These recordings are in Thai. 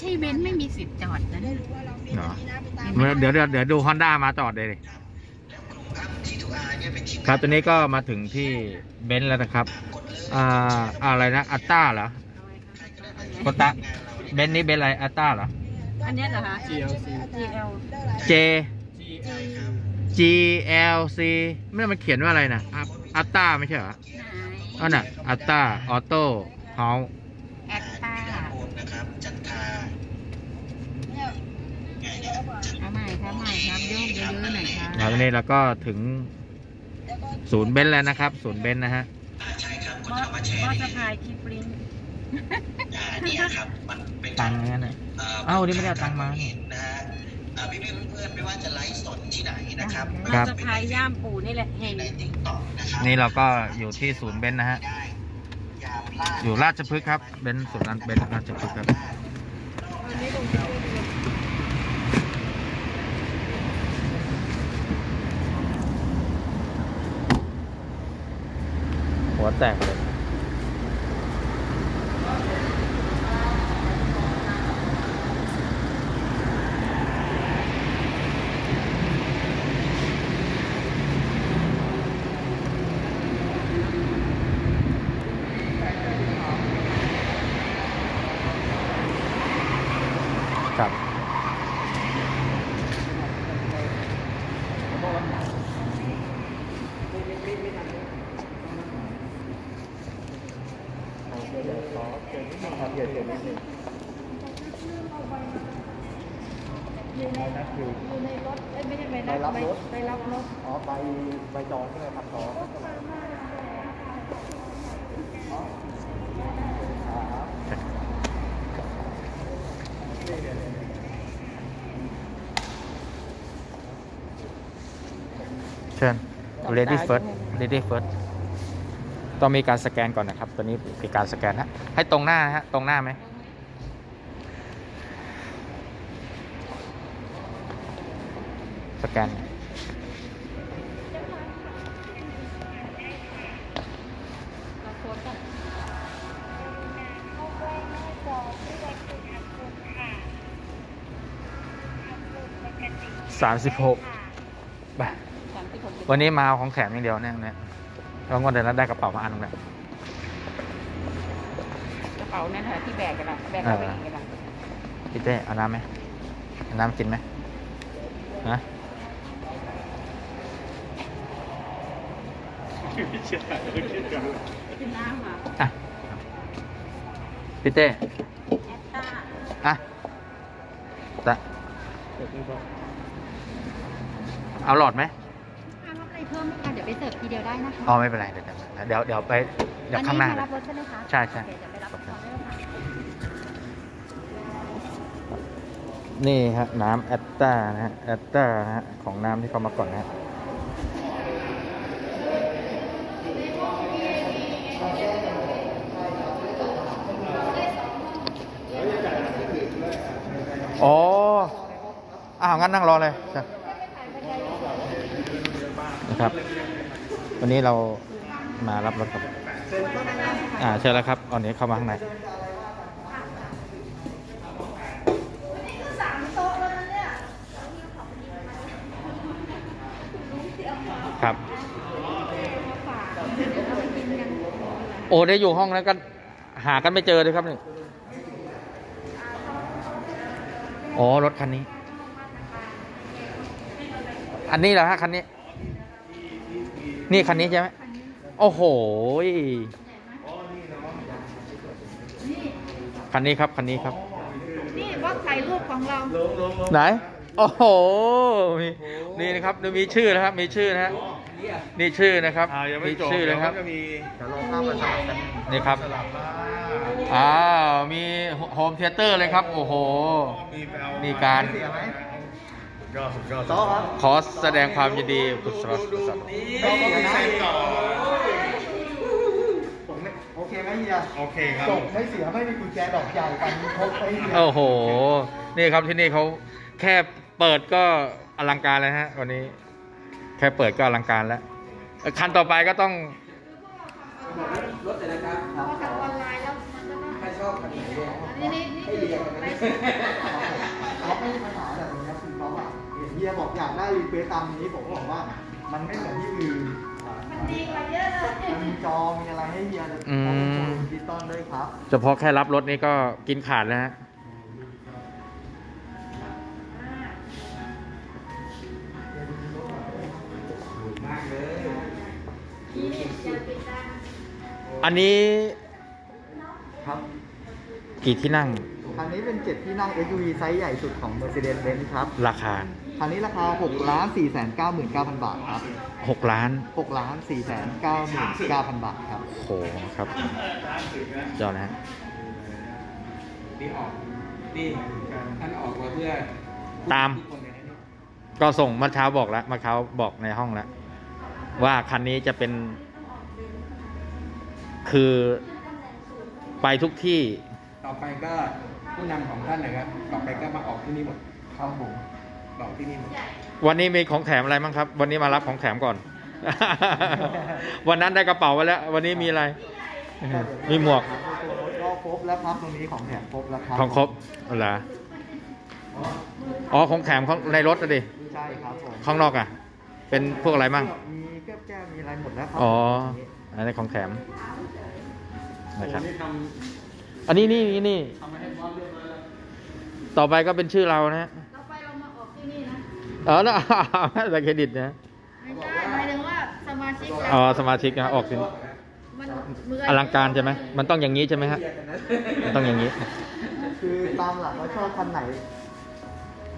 ใช่เบนซ์ไม่มีสิทธิ์จอดนะเนี่ยเหรอเดี๋ยวเดี๋ยวเดี๋ยวดูฮอนด้ามาจอดเลยดิครับตอนนี้ก็มาถึงที่เบนซ์แล้วนะครับ อ่าอะไรนะอัตตาเหรอโคตะเบนซ์นี่เบนซ์อะไรอัตตาเหรอ อันเนี้ยเหรอคะ GLC GL J G L C ไม่มันเขียนว่าอะไรนะอัตตาไม่ใช่เหรอไหนอันน่ะอัตตาออโต้เฮาแอตตาเอาใหม่ค รับใหม่ครับโยกเยอะๆหน่อยครับแล้ววันนี้เราก็ถึงศูนย์เบนซ์แล้วนะครับ ศูนย์เบนซ์นะฮะมอมอสะพายคีปริ้นตังค์นั่นนะเอ้านี่ไม่ได้เอาตังค์มานี่นะฮะอ่าพี่ๆเพื่อนๆไม่ว่าจะไลฟ์สดที่ไหนนะครับมครัอบสะพายย่ามปูนี่แหละเฮงในติ๊กต็อกนะครับนี่เราก็อยู่ที่ศูนย์เบนซ์นะฮะ ได้อย่าพลาดอยู่ราชพฤกษ์ครับ เบนซ์ศูนย์นั้นเบนซ์ราชพฤกษ์ครับหัวแตกเลย ครับ อยู่ในรถเอ้ยไม่ใช่ไปรับรถไปรับรถอ๋อใบใบจองใช่ไหมครับจองเชิญ ready first ready first ต้องมีการสแกนก่อนนะครับ ตัวนี้มีการสแกนฮะให้ตรงหน้านะฮะตรงหน้าไหมสแกนสามสิบหกไปวันนี้มาเอาของแถมอย่างเดียวเนี่ยเนี่ย แล้วก็เดินแล้วได้กระเป๋ามาอันหนึงเนี่ยกระเป๋านั่นค่ะที่แบกกันละแบกเอาไปเองกันละพี่เต้เอาน้ำไหมเอาน้ำกินไหมฮะขึ้นน้ำอะอะพี่เต้แอตตาอะตะเอาหลอดไหมถ้ารับอะไร เพิ่มไหมคะเดี๋ยวไปเสิร์ฟทีเดียวได้นะคะอ๋อไม่เป็นไรเดี๋ยวเดี๋ยวเดี๋ยวไปเดี๋ยวข้างหน้า อันนี้นะมารับรถใช่ไหมคะใช่ใช่ โอเคเดี๋ยวไปรับรถก่อนได้เลยค่ะ นี่ฮะน้ำแอตตานะฮะแอตตานะฮะของน้ำที่เขามาก่อนนะฮะอ๋ออ้าวงั้นนั่งรอเลยใช่นะ ครับ วันนี้เรามารับรถครับอ่าเชิญแล้วครับอาเนี้เข้ามาข้างในครับ โอ้ได้อยู่ห้องแล้วก็หากันไม่เจอเลยครับนี่อ๋อรถคันนี้ อันนี้เหรอฮะคันนี้ นี่คันนี้ใช่ไหมโอ้โหยคันนี้ครับคันนี้ครับ นี่บล็อกถ่ายรูปของเรา ไหน โอ้โหมีนี่นะครับมีชื่อนะครับ มีชื่อนะฮะนี่ชื่อนะครับอ่ายังไม่มีจบชื่อเลยครับดี๋วก็จะมีเดี๋ยวเราข้ามมาสลับกันนี่ครับสลับมาอ้าวมีโฮมเทเตอร์เลยครับ โอ้โหมีแปลมีการเสี ยอดสุดยอดต่อครับขอแสดงความยินดีคุณสรสสรต้องมีเซ็นก่อนโอเคไหมเฮียโอเคครับจบไม่เสียไม่มีกุญแจดอกใหญ่กันพกไปเฮียโอ้โห นี่ครับที่นี่เขาแค่เปิดก็อลังการแล้วฮะวันนี้ แค่เปิดก็อลังการแล้ว คันต่อไปก็ต้องรถแต่ละครับพราะว่าทำออนไลน์แล้วมันก็ต้องใครชอบคันไหนเนี่ยนี่นี่นี่คือไม่มีปั ฮียบอกอยากได้รีเควสตามนี้ผมก็บอกว่า มันไม่เหมือนที่อื่นมันดีกว่าเยอะเลยมันมีจอมีอะไรให้เฮียเลยอืมเขาเป็นคนดิจิตอลด้วยครับ เฉพาะแค่รับรถนี่ก็กินขาดแล้วฮะ นี่จะปิดตาอันนี้ครับกี่ที่นั่ง คันนี้เป็น7ที่นั่ง SUV ไซส์ใหญ่สุดของ Mercedes-Benz ครับ ราคา คันนี้ราคา6ล้าน4 9 9 0 0 0 บาทครับ6ล้าน6ล้าน4 9 9 9 0 0 บาทครับโอ้โหครับจอดนะฮะนี่ออกนี่ท่านออกมาเพื่อตาม ทุกคนเลยนะเนี่ยก็ส่งเมื่อเช้าบอกแล้วเมื่อเช้าบอกในห้องแล้ว ว่าคันนี้จะเป็น คือไปทุกที่ ต่อไปก็ผู้นำของท่านนะครับ ต่อไปก็มาออกที่นี่หมด ครับผม ออกที่นี่หมดวันนี้มีของแถมอะไรบ้างครับ วันนี้มารับของแถมก่อน วันนั้นได้กระเป๋าไปแล้ว วันนี้มีอะไร มีหมวกก็ครบแล้วครับตรงนี้ของแถมครบแล้วครับของครบเหรออ๋อของแถมของในรถอะดิใช่ครับผมข้างนอกอะ เป็นพวกอะไรบ้างมีแก้วแก้วมีอะไรหมดแล้วครัอ๋ออันนี้ของแถมนะครับนี่ทอันนี้นี่นี่นี่ำทำมาให้บอสเรียบร้อยแล้วต่อไปก็เป็นชื่อเรานะเร อ๋อนะแต่เครดิตนะไม่ใช่หมายถึงว่าสมาชิกเราอ๋อสมาชิกนะออกสินมันมือลังการใช่ไหมมันต้องอย่างนี้ใช่ไหมฮะมันต้องอย่างนี้ คือตามหลักว่าชอบคันไหน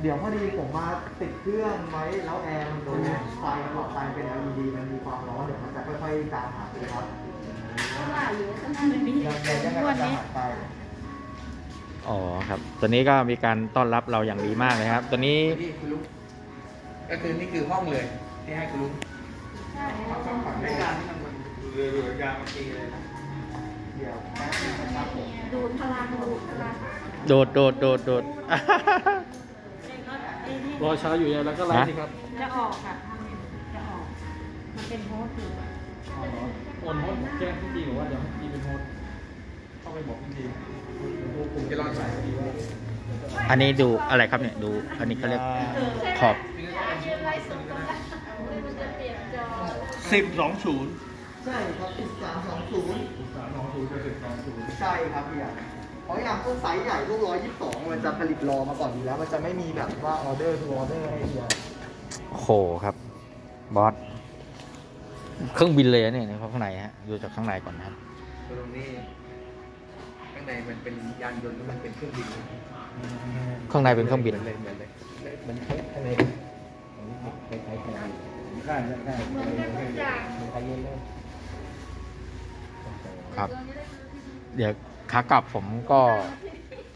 เดี๋ยวพอดีผมมาติดเครื่องไว้แล้วแอร์มันโดนไฟหลอดไฟเป็น LED มันมีความร้อนเดี๋ยวมันจะค่อยๆจางหายไปครับก็ว่าอยู่ข้างหน้าไม่มียังยังยังไงวัมันนจะนี้หายไปอ๋อครับ ตอนนี้ก็มีการต้อนรับเราอย่างดีมากเลยครับ ตอนนี้นี่คุณลุง ก็คือนี่คือห้องเลยที่ให้คุณลุงใช่ห้องห้องฝั่งในการที่ทำมันเรือเรือยางเมื่อกี้เลยนะเดี๋ยวแป๊บนึงนะครับผมดูดพลังดูดพลังโดดโดดโดดโดดรอเช้าอยู่ยังแล้วก็ไลฟ์สิครับ จะออกค่ะจะออกมันเป็นโฮสต์อยู่อะโอนโฮสแจ้งพี่ดีบอกว่าเดี๋ยวพี่เป็นโฮสเข้าไปบอกพี่ดีผมจะรอสายพี่ดีว่า อันนี้ดูอะไรครับเนี่ยดูอันนี้เขาเรียกขอบยืนไลฟ์สดตรงนั้นมันจะเปลี่ยนจอสิบสองศูนย์ใช่ครับ1320ใช่ครับพี่อะเพราะอย่างพวกไซส์ใหญ่พวก122มันจะผลิตรอมาก่อนอยู่แล้ว มันจะไม่มีแบบว่าออเดอร์ทูออเดอร์ให้เฮียโอ้โหครับ บอสเครื่องบินเลยอะเนี่ยข้างในฮะดูจากข้างในก่อนนะครับตรงนี้ข้างในมันเป็นยานยนต์หรือมันเป็นเครื่องบินข้างในเป็นเครื่องบิน เลยเหมือนเลยมันข้างในคล้ายๆกันใช่ใช่เหมือนกันทุกอย่างมันคล้ายเย็นเลยครับ เดี๋ยวขากลับผมก็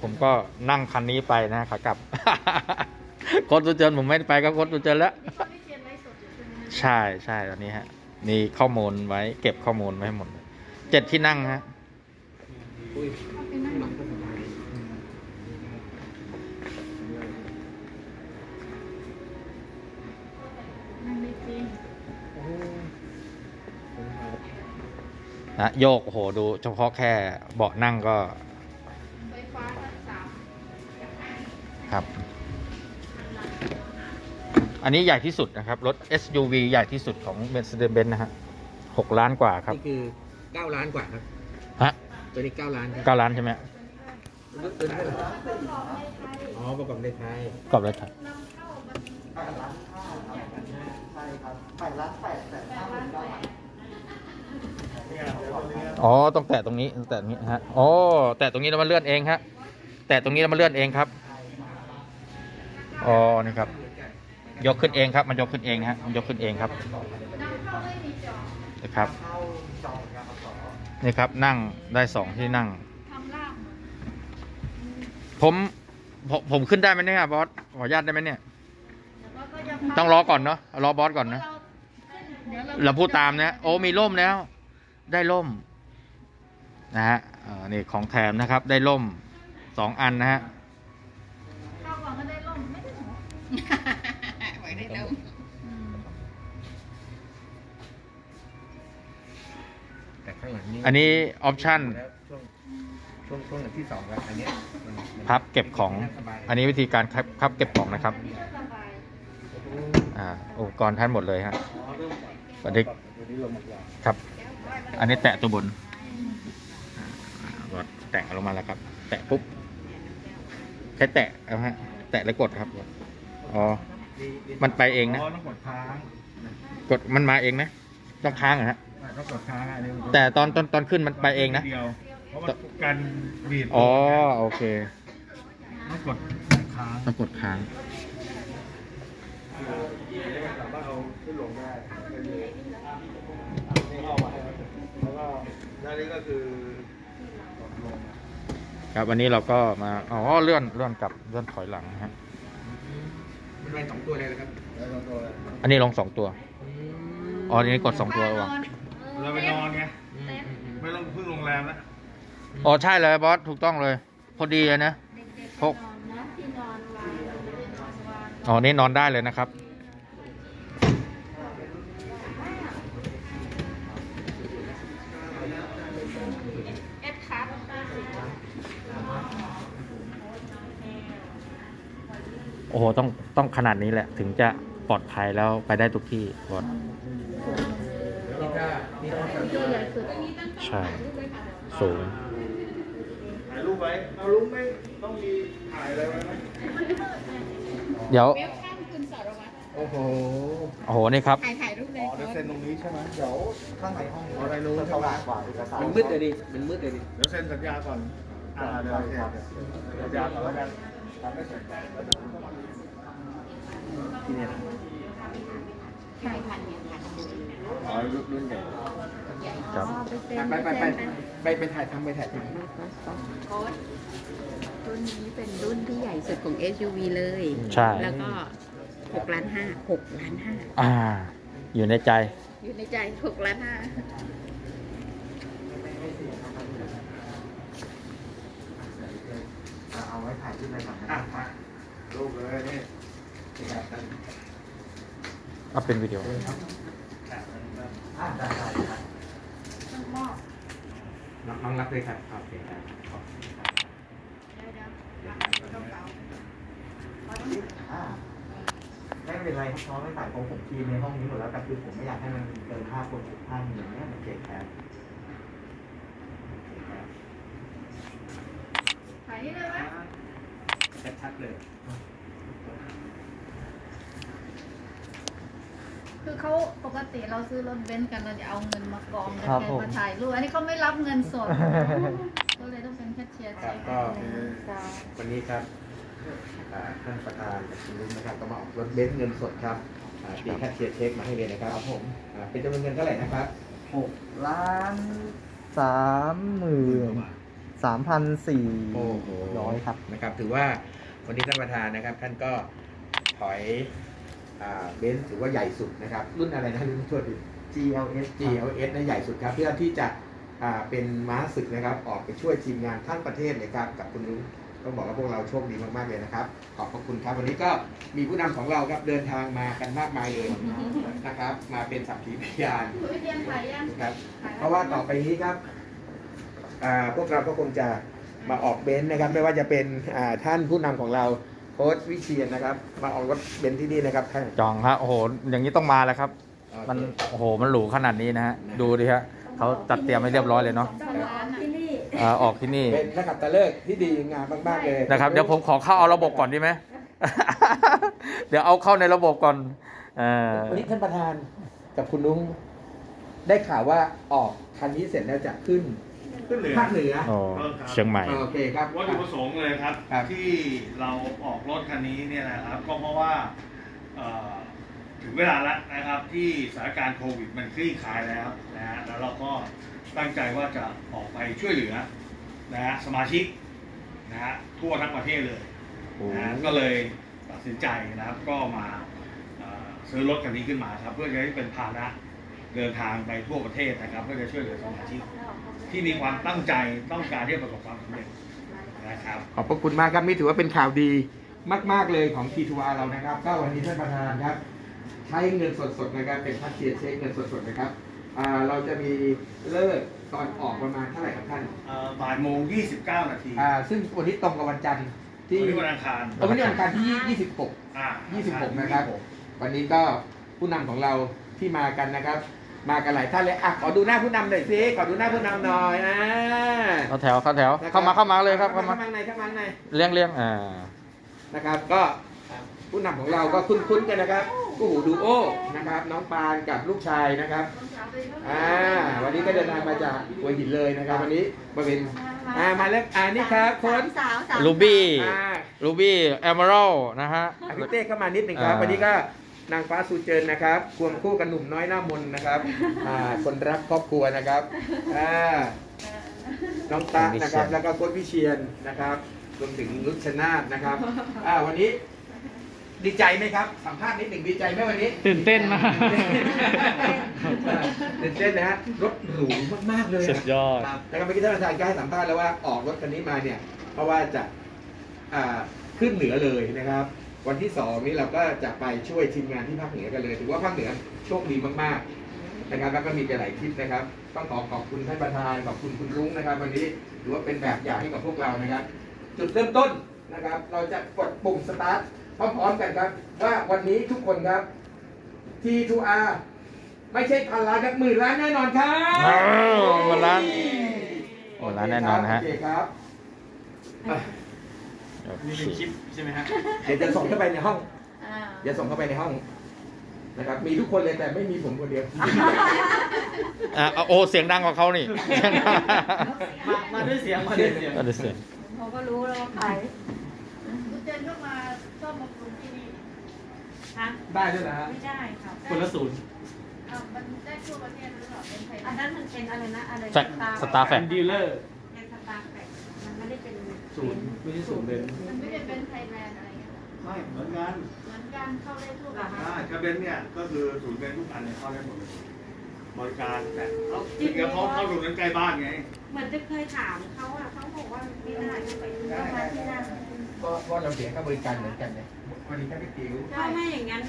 ผมก็นั่งคันนี้ไปนะขากลับโคตรตุเจนผมไม่ได้ไปก็โคตรตุเจนแล้วพี่เชียนไลฟ์สดอยู่ใช่ไหมนะใช่ใช่ตอนนี้ฮะมีข้อมูลไว้ เก็บข้อมูลไว้ให้หมดเลยเจ็ดที่นั่งฮะ อุ้ยเอาไปนั่งหลังก็สบายนั่งได้จริงนะโยกโอ้โหดูเฉพาะแค่เบาะนั่งก็ไฟฟ้าทั้งสามครับ อันนี้ใหญ่ที่สุดนะครับ รถ SUV ใหญ่ที่สุดของ Mercedes-Benz นะฮะหกล้านกว่าครับ นี่คือเก้าล้านกว่าครับ ฮะ ตัวนี้เก้าล้านครับเก้าล้านใช่ไหมตัวนี้เท่าไหร่อ๋อประกอบในไทยกรอบเลยครับแปดล้านห้าครับใช่ครับแปดล้านแปดแสนห้าหมื่นเก้าพันอ๋อต้องแตะตรงนี้ต้องแตะตรงนี้ฮะอ๋อแตะตรงนี้แล้วมันเลื่อนเองฮะแตะตรงนี้แล้วมันเลื่อนเองครับอ๋อนี่ครับ ยกขึ้นเองครับ มันยกขึ้นเองฮะมันยกขึ้นเองครับนำเข้าไม่มีจอนะครับ นี่ครับนั่งได้สองที่นั่งทำล่ามผมผมผมขึ้นได้ไหมเนี่ยบอสขออนุญาตได้ไหมเนี่ยแล้วก็ยังต้องรอก่อนเนาะรอบอสก่อนนะเดี๋ยวเราพูดตามนะโอ้มีร่มแล้ว ได้ร่ม นะฮะอ่านี่ของแถมนะครับ ได้ร่มสองอันนะฮะางหลังนี่อันนี้ออปชั่นแล้วช่วงช่วงช่วงที่สองแล้วอันเนี้ยมันมันพับเก็บของสบายอันนี้วิธีการพับพับเก็บของนะครับอันนี้ก็สบายอ่าอุปกรณ์ท่านหมดเลยฮะอ๋อเริ่มก่อนบันทึกตัวนี้ลงมาก่อนครับ อันนี้แตะตัวบนอ่าก็แตะลงมาแล้วครับ แตะปุ๊บแค่แตะเอาฮะแตะแล้วกดครับอ๋อ มันไปเองนะ อ๋อต้องกดค้าง กดมันมาเองนะ ต้องค้างเหรอฮะ อะต้องกดค้างอันนี้แต่ตอนตอนตอนขึ้นมันไปเองนะเดียวเพราะว่าการบีบอ๋อโอเคต้องกดค้างต้องกดค้าง สามารถเอาขึ้นลงได้นี่เข้ามาแล้วก็ด้านนี้ก็คือกดลงครับวันนี้เราก็มาอ๋อเลื่อนเลื่อนกลับเลื่อนถอยหลังนะฮะมันไปสองตัวเลยนะครับแล้วสองตัวอันนี้ลงสองตัวอ๋ออันนี้กดสองตัววะ เราไปนอนไงไม่ต้องพึ่งโรงแรมแล้วอ๋อใช่เลยบอสถูกต้องเลย พอดีเลยนะ เด็กๆพก นอนนะที่นอนวางนอนวางอ๋อนี่นอนได้เลยนะครับ เอสคัพโอ้โหต้องต้องขนาดนี้แหละ ถึงจะปลอดภัยแล้วไปได้ทุกที่บอสตัว ใหญ่สุดใช่สูงถ่ายรูปไว้เอารูปไม่ต้องมีถ่ายอะไรไว้ไหมเดี๋ยวเวลข้ามคุณสารวัตรโอ้โหโอ้โหนี่ครับถ่ายถ่ายรูปเลยอ๋อเดี๋ยวเซ็นตรงนี้ใช่ไหมเดี๋ยวข้างในห้องอะไรรู้จะสว่างกว่าเอกสารมันมืดเลยดิมันมืดเลยดิเดี๋ยวเซ็นสัญญาก่อนอ่าเดี๋ยวเซ็นสัญญาก่อนแล้วกันทำไม่เสร็จที่เนี่ยถ่ายพันเนี่ยพัน อ๋อรุ่นรุ่นใหญ่ครับ ไปเซ็นไปไปไปเซ็นไปไปถ่ายทำไปถ่ายทำโค้ดรุ่นนี้เป็นรุ่นที่ใหญ่สุดของ SUV เลย ใช่ แล้วก็6ล้าน5 6ล้าน5อ่า อยู่ในใจ อยู่ในใจ6ล้าน5เอาไว้ถ่ายที่ในหนังนะอะมารูปเลยนี่นี่ครับเอาเป็นวิดีโออ่า ได้ได้ครับต้องน้องรับเลยครับโอเคครับเดี๋ยวเดี๋ยวรับอ่าไม่เป็นไรครับน้องไม่ถ่ายของผมทีมในห้องนี้หมดแล้วแต่คือผมไม่อยากให้มันเกินห้าคนสิบท่านอย่างเงี้ยมันเกะแคบถ่ายนี่เลยไหมชัดๆเลย คือเขา ปกติเราซื้อรถเบนซ์กันเราจะเอาเงินมากองกันครับแค่ผม มาถ่ายรูปอันนี้เขาไม่รับเงินสด ก็เลยต้องเป็นแคชเชียร์ครับก็วันนี้ครับอ่าท่านประธานกับคุณลุงนะครับก็มาออกรถเบนซ์เงินสดครับอ่าปีแคชเชียร์เช็คมาให้เลยนะครับผมอ่าเป็นจำนวนเงินเท่าไหร่นะครับหกล้านสามหมื่นสามพันสี่โอ้โหร้อยครับ นะครับ ถือว่าวันนี้ท่านประธานนะครับ ท่านก็ถอยอ่า เบนซ์ถือว่าใหญ่สุดนะครับ รุ่นอะไรนะรุ่นช่วยดิ GLS GLS นะใหญ่สุดครับ เพื่อที่จะอ่าเป็นม้าศึกนะครับ ออกไปช่วยทีมงานทั้งประเทศเลยครับกับคุณลุงต้องบอกว่าพวกเราโชคดีมากๆเลยนะครับ ขอบพระคุณครับ วันนี้ก็มีผู้นำของเราครับเดินทางมากันมากมายเลยนะครับ มาเป็นสักขีพยานคุณวิเทียนถ่ายยังนะครับ เพราะว่าต่อไปนี้ครับอ่าพวกเราก็คงจะมาออกเบนซ์นะครับ ไม่ว่าจะเป็นอ่าท่านผู้นำของเรา โค้ชวิเชียนนะครับ มาออกรถเบนซ์ที่นี่นะครับท่าน จองฮะโอ้โห อย่างนี้ต้องมาแล้วครับ มันโอ้โหมันหรูขนาดนี้นะฮะดูดิฮะเขาจัดเตรียมให้เรียบร้อยเลยเนาะต้องร้านที่นี่อ่าออกที่นี่เป็นนักขับตะเลิกที่ดีงามมากๆเลยนะครับ เดี๋ยวผมขอเข้าเอาระบบก่อนดีไหม เดี๋ยวเอาเข้าในระบบก่อนเอ่าวันนี้ท่านประธานกับคุณนุ้งได้ข่าวว่าออกคันนี้เสร็จแล้วจะขึ้น ขึ้นเหนือภาคเหนือโอ้เชียงใหม่ โอเคครับ วัตถุประสงค์เลยครับ ครับ ที่เราออกรถคันนี้เนี่ยนะครับ ก็เพราะว่าเอ่อถึงเวลาแล้วนะครับ ที่สถานการณ์โควิดมันคลี่คลายแล้วนะฮะแล้วเราก็ตั้งใจว่าจะออกไปช่วยเหลือนะฮะสมาชิกนะฮะทั่วทั้งประเทศเลยนะฮะก็เลยตัดสินใจนะครับก็มาเอ่อซื้อรถคันนี้ขึ้นมาครับ เพื่อจะให้เป็นพาหนะ เดินทางไปทั่วประเทศนะครับเพื่อจะช่วยเหลือสมาชิกที่มีความตั้งใจต้องการที่จะประสบความสำเร็จนะครับขอบพระคุณมากครับนี่ถือว่าเป็นข่าวดีมาก ๆเลยของ T2R เรานะครับก็วันนี้ท่านประธานครับ ใช้เงินสดๆนะครับเป็นพัดเชียร์เช็คเงินสดๆนะครับอ่าเราจะมีเลิกตอนออกประมาณเท่าไหร่ครับท่านเอ่อบ่ายโมงยี่สิบเก้านาทีอ่าซึ่งวันนี้ตรงกับวันจันทร์ที่วันนี้วันอังคารเออวันนี้วันอังคารที่26อ่า26นะครับ วันนี้ก็ผู้นำของเราที่มากันนะครับ มากันหลายท่านเลยอะขอดูหน้าผู้นำหน่อยสิขอดูหน้าผู้นำหน่อยอ่าเข้าแถวเข้าแถวเข้ามาเข้ามาเลยครับเข้ามาเข้ามาในเข้ามาในเลี้ยงเลี้ยงอ่านะครับ ก็ผู้นำของเราก็คุ้นๆกันนะครับกู้หูดูโอนะครับ น้องปานกับลูกชายนะครับอ่าวันนี้ก็เดินทางมาจากหัวหินเลยนะครับ วันนี้มาเป็นอ่ามาแล้วอ่านี่ครับคนสาวสาวรูบี้อ่ารูบี้เอเมอรัลนะฮะอะพี่เต้เข้ามานิดหนึ่งครับอ่าวันนี้ก็ นางฟ้าซูเจินนะครับควงคู่กับหนุ่มน้อยหน้ามนต์นะครับอ่าคนรักครอบครัวนะครับอ่าน้องตานะครับ แล้วก็โค้ชวิเชียนนะครับรวมถึงนุชนาธนะครับอ่าวันนี้ดีใจไหมครับ สัมภาษณ์นิดหนึ่งดีใจไหมวันนี้ ตื่นเต้นมากตื่นเต้นนะฮะรถหรูมากๆเลยะสุดยอดครับแล้วก็เมื่อกี้ท่านประธานก็ให้สัมภาษณ์แล้วว่าออกรถคันนี้มาเนี่ย เพราะว่าจะอ่าขึ้นเหนือเลยนะครับ วันที่สองนี้เราก็จะไปช่วยทีมงานที่ภาคเหนือกันเลย ถือว่าภาคเหนือโชคดีมากๆนะครับแล้วก็มีไปหลายทริปนะครับ ต้องขอขอบคุณท่านประธานขอบคุณคุณรุ้งนะครับ วันนี้ถือว่าเป็นแบบอย่างให้กับพวกเรานะครับ จุดเริ่มต้นนะครับ เราจะกดปุ่มสตาร์ทพร้อมๆกันครับ ว่าวันนี้ทุกคนครับ T2R ไม่ใช่พันล้านครับหมื่นล้านแน่นอนครับอ้าวหมื่นล้านหมื่นล้านแน่นอนนะฮะโอเคครับ อะนี่เป็นคลิปใช่ไหมฮะเดี๋ยวจะส่งเข้าไปในห้องอ่าเดี๋ยวส่งเข้าไปในห้องนะครับ มีทุกคนเลยแต่ไม่มีผมคนเดียว อะเอาโอ้เสียงดังกว่าเขานี่เสียงดังมามาด้วยเสียงมาด้วยเสียง เอาดูเสียงเขาก็รู้แล้วว่าใครคุณเจนก็มาซ่อมบำรุงที่นี่ฮะได้ด้วยนะฮะไม่ได้ค่ะคนละศูนย์อ่ามันได้ทั่วประเทศหรือเปล่าเป็นไทยอันนั้นมันเป็นอะไรนะอะไรแฟกสตาร์แฟเป็กนดีลเลอร์ ศูนย์ไม่ใช่ศูนย์เป็นมันไม่ได้เป็นไทยแลนด์อะไรเงี้ยไม่เหมือนกันเหมือนกันเข้าได้ทั่วประเทศอ่าคาเบนเนี่ยก็คือศูนย์เป็นทุกอันเนี่ยเข้าได้หมดเลยบริการแต่เขาจริงๆเขาเข้าตรงนั้นใกล้บ้านไง เหมือนจะเคยถามเขาอะเขาบอกว่าไม่ได้ไม่ไปก็มาที่นั่นก็ก็เราเสียค่าบริการเหมือนกันเนี่ยวันนี้แค่พี่ติ๋วถ้าไม่อย่างนั้น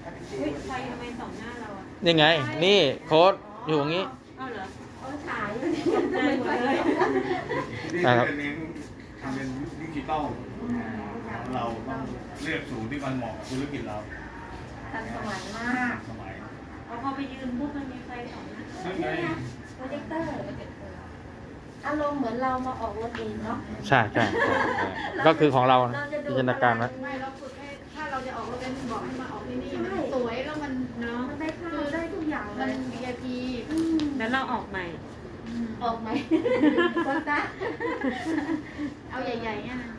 แค่พี่ติ๋วอุ้ยไฟทำไมสองหน้าเราอะนี่ไง นี่โค้ดอยู่อย่างนี้ เอาเหรอเขาฉายได้หมดเลยนี่ครับเป็นเน้น ทำเป็นดิจิตอลเราต้องเลือกศูนย์ที่มันเหมาะกับธุรกิจเราทันสมัยมากสมัยเอาพอไปยืนปุ๊บมันมีไฟสองหน้านั่นไงโปรเจคเตอร์อารมณ์เหมือนเรามาออกรถเองเนาะใช่ใช่ใช่ใช่ก็คือของเรานะจินตนาการไว้ไม่เราฝึกให้ถ้าเราจะออกรถเองบอกให้มาออกที่นี่มันสวยแล้วมันเนาะมันได้ข้าวได้ทุกอย่างมัน VIP แล้วเราออกใหม่ ออกไหมคนตาเอาใหญ่ๆเนี่ยนะ